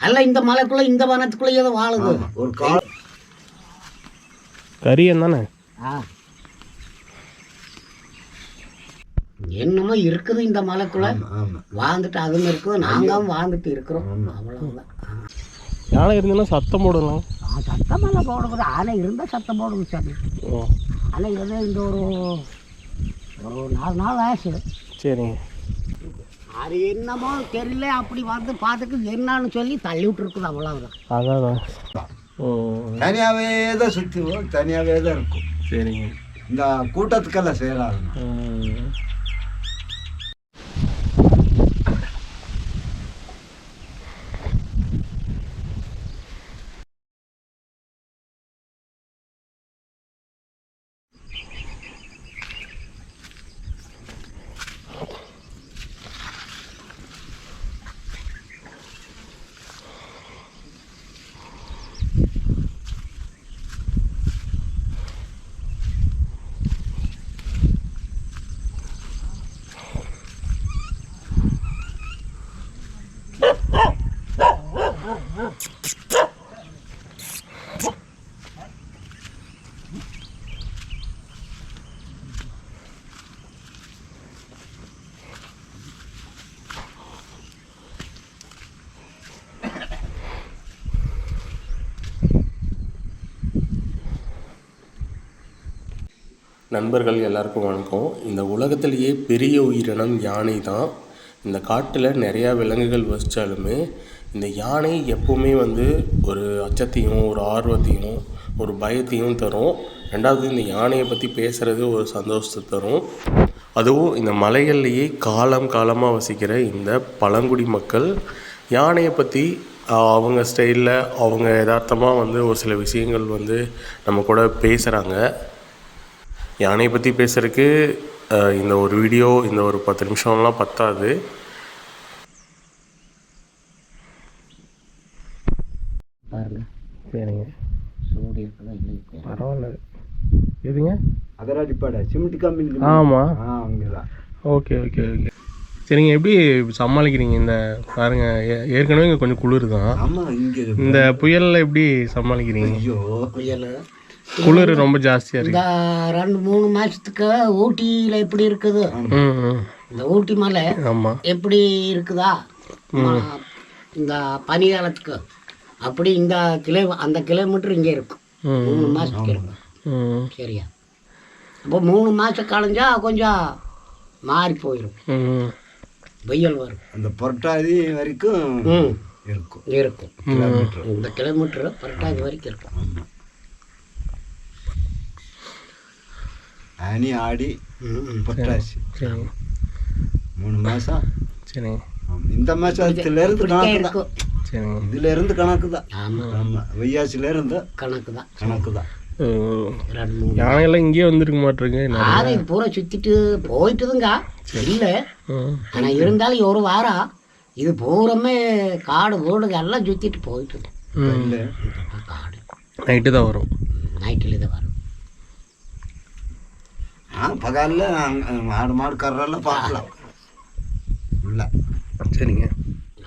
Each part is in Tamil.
அல்ல இந்த மலைக்குள்ள இந்த வனத்துக்குள்ள ஏதோ வாழுது. ஒரு கால கரியன் தானே? ஆ. என்னமோ இருக்குது இந்த மலைக்குள்ள. வாழ்ந்துட்டு அதுவும் இருக்குது நாங்களும் வாழ்ந்துட்டு இருக்கிறோம். அவ்வளவுதான். யானை இருந்ததுன்னா சத்தம் போடலாம் ஆ, சத்தமெல்லாம் போடுறது ஆனை இருந்தால் சத்தம் போடுது சாமி. ஓ. ஆனை இருந்தால் இந்த ஒரு ஒரு நாலு நாள் ஆச்சு. சரிங்க. அது என்னமோ தெரியல அப்படி வந்து பார்த்துட்டு என்னன்னு சொல்லி தள்ளி விட்டுருக்குது அவ்வளவுதான். அதான். ஓ. தனியாவே தான் சுற்றுவோம் தனியாவே தான் இருக்கும். சரிங்க. இந்த கூட்டத்துக்கெல்லாம் செய்யறாங்க நண்பர்கள் எல்லாருக்கும் வணக்கம். இந்த உலகத்திலேயே பெரிய உயிரினம் யானை தான். இந்த காட்டில் நிறையா விலங்குகள் வசித்தாலுமே இந்த யானை எப்போவுமே வந்து ஒரு அச்சத்தையும் ஒரு ஆர்வத்தையும் ஒரு பயத்தையும் தரும். ரெண்டாவது இந்த யானையை பற்றி பேசுகிறது ஒரு சந்தோஷத்தை தரும். அதுவும் இந்த மலைகள்லேயே காலம் காலமாக வசிக்கிற இந்த பழங்குடி மக்கள் யானையை பற்றி அவங்க ஸ்டைலில் அவங்க யதார்த்தமாக வந்து ஒரு சில விஷயங்கள் வந்து நம்ம கூட பேசுகிறாங்க யானையை பற்றி பேசுகிறதுக்கு இந்த ஒரு வீடியோ இந்த ஒரு பத்து நிமிஷம்லாம் பத்தாது. பாருங்க. சரிங்க. சூடு இருக்குதா இல்லை பரவாயில்ல. எதுங்க? அதராடிப்பாடை சிமெண்ட் கம்பெனி ஆமாம் ஆ அங்கதான். Okay okay okay. சரிங்க எப்படி சமாளிக்கிறீங்க இந்த பாருங்க ஏ- ஏற்கனவே இங்கே கொஞ்சம் குளிர் தான். ஆமா இங்க இருக்கு. இந்த புயலில் எப்படி சமாளிக்கிறீங்க? ஐயோ புயல்? குளிர் ரொம்ப ஜாஸ்தியாக இருக்கு. இந்த ரெண்டு மூணு மாசத்துக்கு ஊட்டியில எப்படி இருக்குது? இந்த ஊட்டி மலை எப்படி இருக்குதா? இந்த பனி காலத்துக்கு அப்படி இந்த கிலோ அந்த கிலோமீட்டர் இங்கே இருக்கும். மூணு மாசத்துக்கு இருக்கும். சரியா? அப்போ மூணு மாதம் கழிஞ்சா கொஞ்சம் மாறி போயிடும் வெயில் வரும். அந்த புரட்டாதி வரைக்கும் இருக்கும். இருக்கும். கிலோமீட்டர் இந்த கிலோமீட்டர் பரட்டாதி வரைக்கும் இருக்கும். ஆனி ஆடி. புரட்டாசி. மூணு மாசம். சரிங்க. இந்த மாசத்துல இருந்து இப்படித்தான் கணக்கு தான் இருக்கும். சரிங்க இதுல இருந்து கணக்கு தான். ஆமாம் ஆமா. வையாசில இருந்து கணக்கு தான். கணக்கு தான். யானையெல்லாம் இங்கேயே வந்துருக்க மாட்டிருக்கு. ஆனா இது பூரா சுத்திட்டு போயிட்டுதுங்க. இல்லை. ம் ஆனா இருந்தாலும் ஒரு வாரம் இது பூரமே காடு வீடுங்க எல்லாம் சுத்திட்டு இல்ல. காடு. நைட்டு தான் வரும். நைட்டில் இது வரும். ஆ பகல்ல அங்க ஆடு மாடு கரெல்லாம் பார்க்கலாம் உள்ள சரிங்க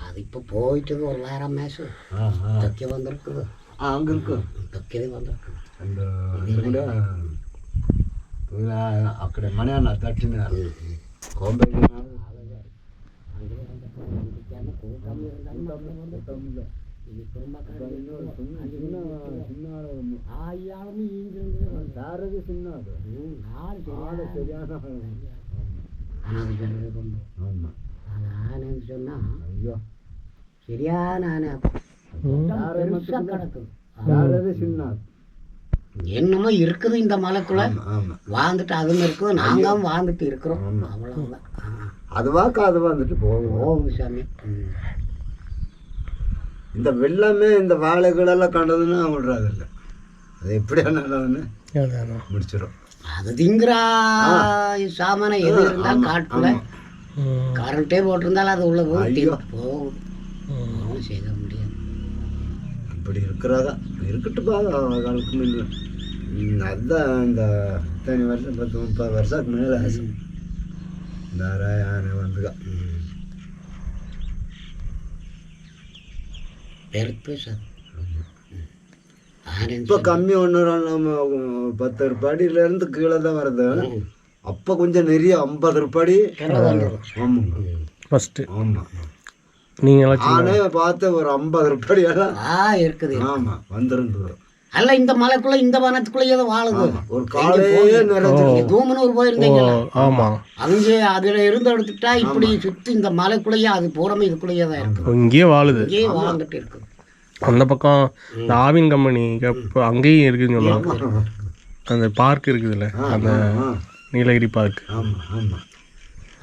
அது இப்போ போயிட்டுது ஒரு வாரம் மேசம் ஆ, ஆ. தொக்கி வந்திருக்குது ஆ, அங்க இருக்கு தொக்கி வந்திருக்குது அந்த இது கூட ఇలా అక్కడ ಆಯಾಮಿ ಈಗಿಂದ ದಾರದ ಸಿನ್ನ ಅದು ನಾಳೆ நாடு சரியான ஆமாம் ஆனேன்னு சொன்னால் ஐயோ. சரியான ஆனை பெருசாக என்னமோ இருக்குது இந்த மலைக்குள்ள. ஆமாம் வாழ்ந்துட்டு அதுவும் இருக்கும் நாங்களும் வாழ்ந்துட்டு இருக்கிறோம். அவ்வளோதான் ஆமா. அதுவாக்கு அது வந்துட்டு போகும் ஓம் சாமி இந்த வெள்ளமே இந்த வாழைகளெல்லாம் கண்டதுன்னு விடுறதில்ல அது நல்லதுன்னு அதான். முடிச்சிடும் அது திங்குறா சாமானை எது இருந்தாலும் காட்டுக்குள்ள ம். கரண்ட்டே போட்டிருந்தாலும் அது உள்ள போகும் போகும் செய்ய முடியாது. அப்படி இருக்கிறதா? இருக்கட்டுப்பா அவங்களுக்கு முன்ன ம், அதுதான் இந்த இத்தனை வருஷம் பத்து முப்பது வருஷத்துக்கு மேலே ஆசை. இந்த யானை பெருத்து சார் ஆரஞ்சு இப்போ கம்மி ஒன்று பத்து ரூபாயில இருந்து கீழே தான் வருது அப்போ கொஞ்சம் நிறைய ஐம்பது ரூபாய் ஆமாங்க ஃபஸ்ட்டு ஆமாம் நீங்களாம் நானே பார்த்த ஒரு ஐம்பது ரூபாய் எல்லாம் ஆ இருக்குது ஆமாம் வந்திருந்தது அல்ல இந்த மலைக்குள்ள இந்த வனத்துக்குள்ள ஏதோ வாழுது. ஒரு காலையே நிறைஞ்சிருக்கு தூமனூர் போயிருந்தீங்களா ஆமாம் அங்கே அதுல இருந்து எடுத்துட்டா இப்படி சுத்தி இந்த மலைக்குள்ளேயே அது பூரமே இதுக்குள்ளேயே தான் இருக்கு. இங்கேயே வாழுது. இங்கேயே வாழ்ந்துட்டு இருக்கு. அந்த பக்கம் இந்த ஆவின் கம்பெனி இப்போ அங்கேயும் இருக்குதுன்னு சொல்லுவாங்க. அந்த பார்க் இருக்குதுல்ல அந்த நீலகிரி பார்க்.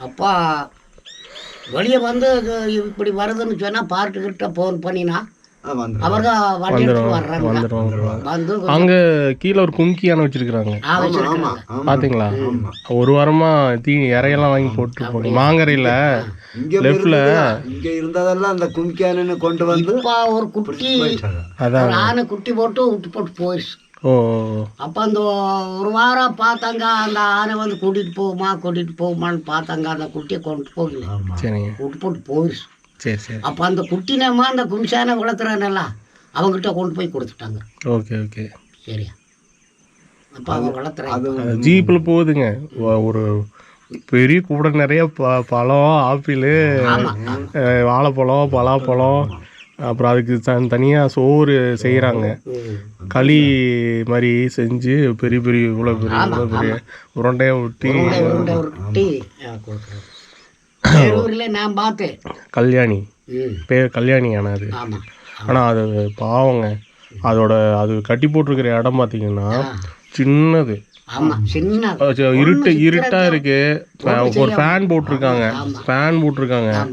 அப்பா வெளியே வந்து இப்படி வருதுன்னு சொன்னா பார்ட்டுக்கிட்ட ஃபோன் பண்ணினா? அவர்க வண்டி எடுத்து வர்றாங்க. அங்கே கீழே ஒரு கும்கி யானை வச்சிருக்காங்க பாத்தீங்களா? ஒரு வாரமா தீ இறையெல்லாம் வாங்கி போட்டுருப்பாங்க மாங்கரையில இங்கே இங்கே இருந்ததெல்லாம் அந்த கும்கியானு கொண்டு வந்து ஒரு குட்டி அதான் ஆனை குட்டி போட்டு விட்டு போட்டு போயிடுச்சு. ஓ அப்போ அந்த ஒரு வாரம் பார்த்தாங்க அந்த ஆனை வந்து கூட்டிட்டு போகுமா கூட்டிட்டு போகுமான்னு பார்த்தாங்க அந்த குட்டியை கொண்டு போகல. விட்டு போட்டு போயிடுச்சு. அப்போ அந்த குட்டினம்மா அந்த கும்சானை வளர்த்துறானல்ல அவங்ககிட்ட கொண்டு போய் கொடுத்துட்டாங்க. Okay okay. சரியா? அப்போ அவங்க வளர்த்துறாங்க அது ஜீப்பில் போகுதுங்க. ஒரு பெரிய கூட நிறைய ப பழம் ஆப்பிள் வாழைப்பழம் பலாப்பழம் அப்புறம் அதுக்கு த தனியாக சோறு செய்கிறாங்க களி மாதிரி செஞ்சு பெரிய பெரிய இவ்வளோ பெரிய இவ்வளோ பெரிய உருண்டையை ஒட்டி நான் பார்த்தேன். கல்யாணி. பேர் கல்யாணி ஆனால் அது. ஆனால் அது பாவங்க. அதோட அது கட்டி போட்டிருக்கிற இடம் பார்த்தீங்கன்னா சின்னது. இருட்டு இருட்டா இருக்கு. ஒரு ஃபேன் போட்டிருக்காங்க. ஃபேன் போட்டிருக்காங்க.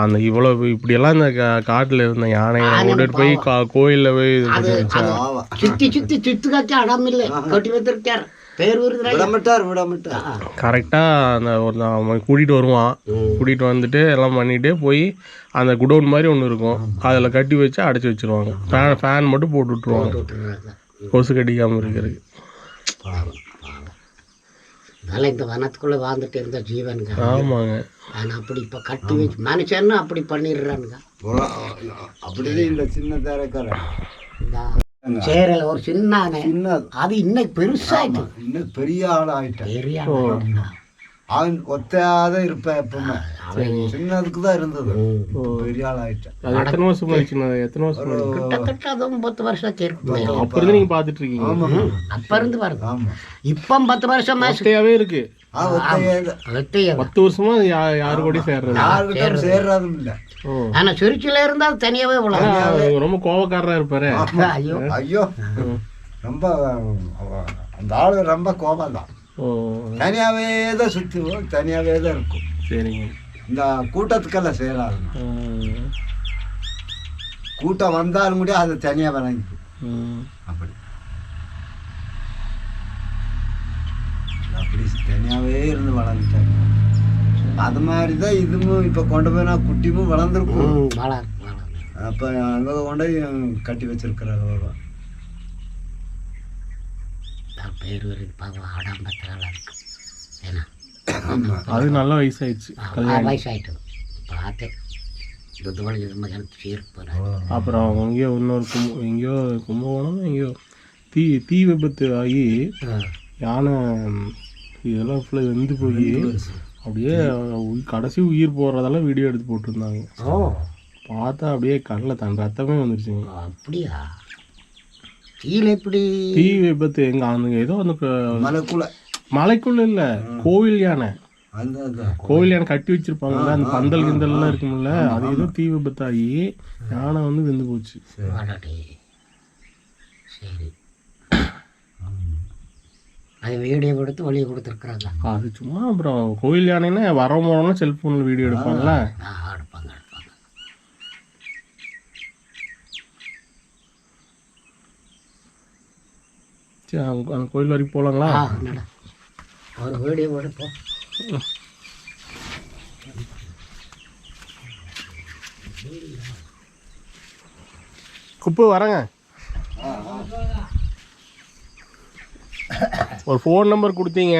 அந்த இவ்வளவு இப்படியெல்லாம் இந்த கா- காட்டுல இருந்த யானையை ஓட்டிட்டு போய் கா- கோயில்ல போய் இது பண்ணி வச்சா. ஆவா சுத்தி சுத்தி சுத்து கட்டி அடம் இல்லை. கட்டி வைத்திருக்கார் பேரூர் விடமாட்டார் விடமாட்டார். கரெக்டா அந்த ஒரு நான் அவன் கூட்டிட்டு வருவான். கூட்டிட்டு வந்துட்டு எல்லாம் பண்ணிட்டு போய் அந்த குடோன் மாதிரி ஒன்று இருக்கும். அதில் கட்டி வச்சு அடைச்சி வச்சிருவாங்க. ஃபேன் ஃபேன் மட்டும் போட்டு விட்டுருவாங்க. கொசு கடிக்காம இருக்கிறதுக்கு. அதனால இந்த வனத்துக்குள்ள வாழ்ந்துட்டு இருந்த ஜீவனுங்க ஆமாங்க. ஆனா அப்படி இப்ப கட்டி வச்சு மனுஷன்னு அப்படி பண்ணிடுறானுங்க. அப்படியே இந்த சின்ன தரக்கார இந்த. சேரல ஒரு சின்ன அது இன்னைக்கு பெருசாயிட்டு. இன்னும் பெரிய ஆள் ஆயிட்டேன் பெரிய. அவன் ஒத்தையாத இருப்பேன் எப்பவுமே. சின்னதுக்கு தான் இருந்தது. பெரிய ஆள் ஆயிட்டேன் அது எத்தனை வருஷம் ஆயிடுச்சுண்ணா? எத்தனை வருஷம் ஆயிடுச்சு? கிட்டத்தட்ட பத்து வருஷம் இருக்கும் அப்ப இருந்து நீங்க பாத்துட்டு இருக்கீங்க அப்ப இருந்து வருது ஆமா. இப்ப பத்து வருஷம் ஒத்தையாவே இருக்கு. பத்து வருஷமா யாரு கூடயும் சேர்றது யாருக்கிட்ட சேர்றதும் இல்லை. ஆனா திருச்சியில இருந்தா அது தனியாவே ரொம்ப கோவக்காரரா இருப்பாரு. ஐயோ ஐயோ. ரொம்ப அந்த ஆளு ரொம்ப கோபம் தான் தனியாவே தான் சுற்றுவோம் தனியாவே தான் இருக்கும். சரிங்க. இந்த கூட்டத்துக்கெல்லாம் சேராது. கூட்டம் வந்தாலும் கூட அது தனியாக வழங்கிக்கும் ம். அப்படி. அப்படி தனியாகவே இருந்து வளர்ந்துட்டாங்க அது மாதிரி தான் இதுவும் இப்போ கொண்டு போய் நான் குட்டியும் வளர்ந்துருக்கும். அப்போ அங்கே கொண்டு கட்டி வச்சிருக்கிறாங்க பேர் வருது பாவம் ஆடாம்பத்தால இருக்கு. ஏன்னா? அது நல்ல வயசாயிடுச்சு. வயசாயிட்டு. மகனுக்கு சீருக்கு போகிறேன் அப்புறம் அவங்க எங்கேயோ இன்னொரு கும் எங்கேயோ கும்பகோணம் எங்கேயோ தீ தீ விபத்து ஆகி யானை இதெல்லாம் ஃபுல்லாக வெந்து போய் அப்படியே கடைசி உயிர் போகிறதெல்லாம் வீடியோ எடுத்து போட்டிருந்தாங்க. ஓ. பார்த்தா அப்படியே கண்ணில் தன் ரத்தமே வந்துருச்சுங்க அப்படியா? கீழே எப்படி? தீ விபத்து எங்க அந்த ஏதோ அந்த மலைக்குள்ள. மலைக்குள்ள இல்ல கோவில் யானை. கோவில் யானை கட்டி வச்சிருப்பாங்கல்ல அந்த பந்தல் கிந்தல் எல்லாம் இருக்கும்ல அது ஏதோ தீ விபத்தாகி யானை வந்து வெந்து போச்சு. சரி. அது வீடியோ எடுத்து வெளியே கொடுத்துருக்குறாங்க. அது சும்மா அப்புறம் கோவில் யானைன்னா வர போனோம்னா செல்போனில் வீடியோ எடுப்பாங்கல்ல? ஆ எடுப்பாங்க எடுப்பாங்க. சரி அங்க அந்த கோயில் வரைக்கும் போகலாங்களா ஆ என்னடா? ஒரு வீடியோ எடுப்போம் குப்பு வரேங்க. ஒரு ஃபோன் நம்பர் கொடுத்தீங்க.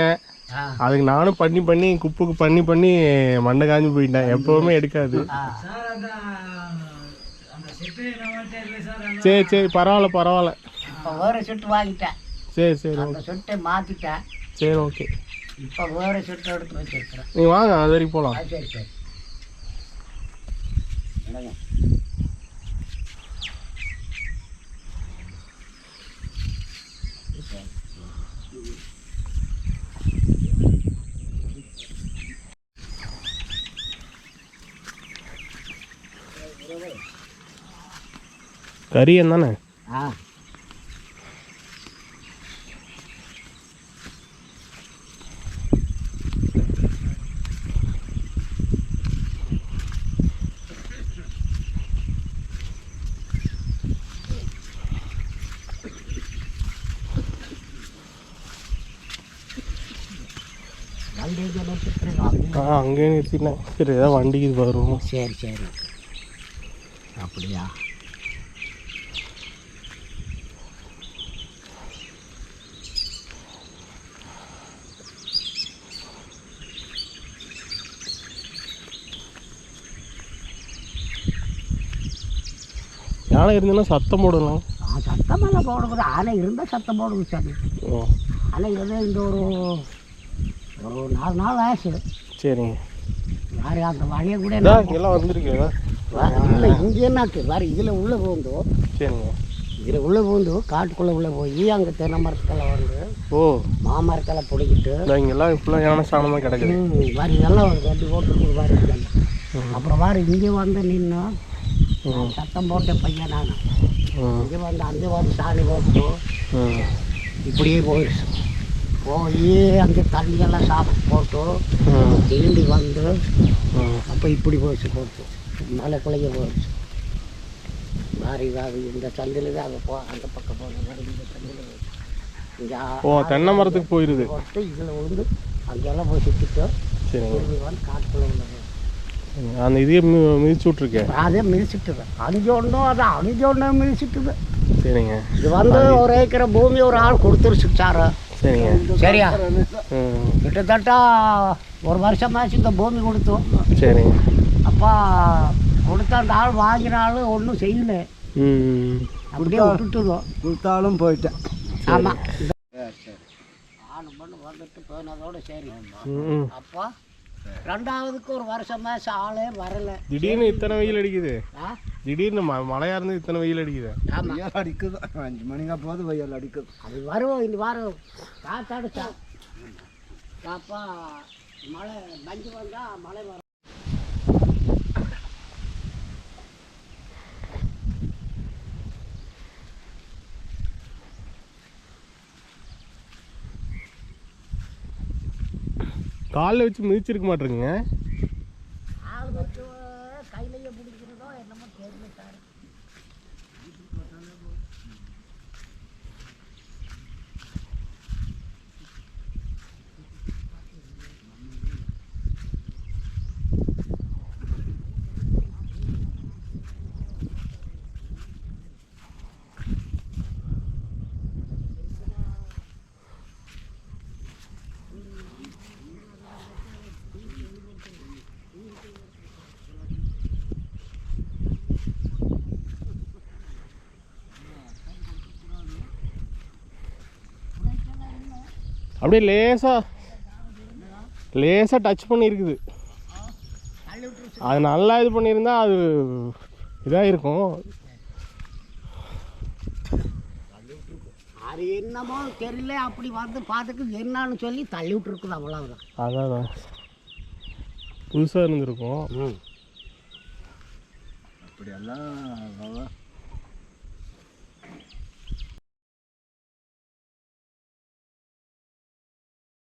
அதுக்கு நானும் பண்ணி பண்ணி குப்புக்கு பண்ணி பண்ணி மண்டை காஞ்சு போயிட்டேன். எப்பவுமே எடுக்காது. சரி சரி. பரவாயில்ல பரவாயில்ல. செட்டு வாங்கிட்டேன். சரி சரி அந்த செட்டை மாற்றிட்டேன் சரி ஓகே. இப்போ வேறு செட்டு எடுத்து வச்சிருக்கிறேன். நீங்கள் வாங்க அது வரைக்கும் போகலாம் சரி சரி. கரியன் தானே? ஆ. அங்கேயே நிறுத்தினேன் சரி ஏதாவது வண்டிக்கு வரும் சரி சரி. அப்படியா? யானை இருந்ததுன்னா சத்தம் போடலாம் சத்தமெல்லாம் போடுறது ஆனை இருந்தால் சத்தம் போடுது சாமி ஓ. ஆனை வந்து இந்த ஒரு ஒரு நாலு நாள் ஆச்சு. சரிங்க. யாரு அந்த வழியை கூட இதா இங்கெல்லாம் வந்திருக்கீங்க இல்லை இங்கே என்னாச்சு? வேறு இதில் உள்ளே போந்து சரிங்க. இதில் உள்ளே போந்து காட்டுக்குள்ளே உள்ளே போய் அங்கே தென்னை மரத்துக்கெல்லாம் வந்து ஓ. மாமரத்தெல்லாம் பிடிக்கிட்டு. இங்கெல்லாம் இப்பெல்லாம் யானை சாணமாக கிடக்குது வாரி இதெல்லாம் ரெண்டு போட்டு வாரி இதெல்லாம். அப்புறம் வாரி இங்கே வந்து நின்று ம் சத்தம் போட்ட பையன் நான். இங்கே வந்து அங்கே வந்து சாணி போட்டு இப்படியே போயிடுச்சு. போய் அங்கே தண்ணியெல்லாம் சாப்பிட்டு போட்டு திரும்பி வந்து அப்போ இப்படி போயிடுச்சு போட்டு. மலைக்குள்ளேயே போயிடுச்சு. வாரி வாரி இந்த சந்தில் தான் அங்கே போ அந்த பக்கம் போகணும் இந்த சந்தில் ஓ தென்னை மரத்துக்கு போயிடுது இதில் வந்து அங்கெல்லாம் போய் சுற்றிட்டு திரும்பி வந்து காட்டுக்குள்ளே. அந்த இதையே மி மிதிச்சு விட்ருக்கேன் அதே மிதிச்சிட்டுது. அஞ்சொன்னும் அது அஞ்சொன்னு மிதிச்சிட்டுது. சரிங்க. இது வந்து ஒரு ஏக்கரை பூமி ஒரு ஆள் கொடுத்துருச்சு சார். சரிங்க. சரியா? ம். கிட்டத்தட்ட ஒரு வருஷமாச்சு இந்த பூமி கொடுத்தோம். சரிங்க. அப்பா கொடுத்த அந்த ஆள் வாங்கின ஆள் ஒன்றும் செய்யல. ம். அப்படியே விட்டுட்டுதோம் கொடுத்தாலும் போயிட்டேன். ஆமாம் ஆணு பண்ணு வந்துட்டு போனதோட சரி ம். அப்போ ரெண்டாவதுக்கு ஒரு வருஷமாச்சு ஆளே வரல. திடீர்னு இத்தனை வெயில் அடிக்குது? ஆ? திடீர்னு ம மழையாக இருந்து இத்தனை வெயில் அடிக்குது? வெயில் அடிக்குது. அஞ்சு மணிங்க போது வெயில் அடிக்குது. அது வரும் இந்த வாரம் காத்தடிச்சா அப்போ மழை மஞ்சு வந்தால் மழை வரும். காலில் வச்சு மிதிச்சிருக்க மாட்டிருக்குங்க ஆள் வச்சு கையிலேயே பிடிக்கிறதோ என்னமோ தெரியல சார் அப்படியே லேசாக லேசாக டச் பண்ணியிருக்குது. அது நல்லா இது பண்ணியிருந்தா அது இதாக இருக்கும். அது என்னமோ தெரியல அப்படி வந்து பார்த்துக்கு என்னன்னு சொல்லி தள்ளி விட்டுருக்குது அவ்வளவுதான். அதான். அதான் புதுசாக இருந்திருக்கும் அப்படியெல்லாம்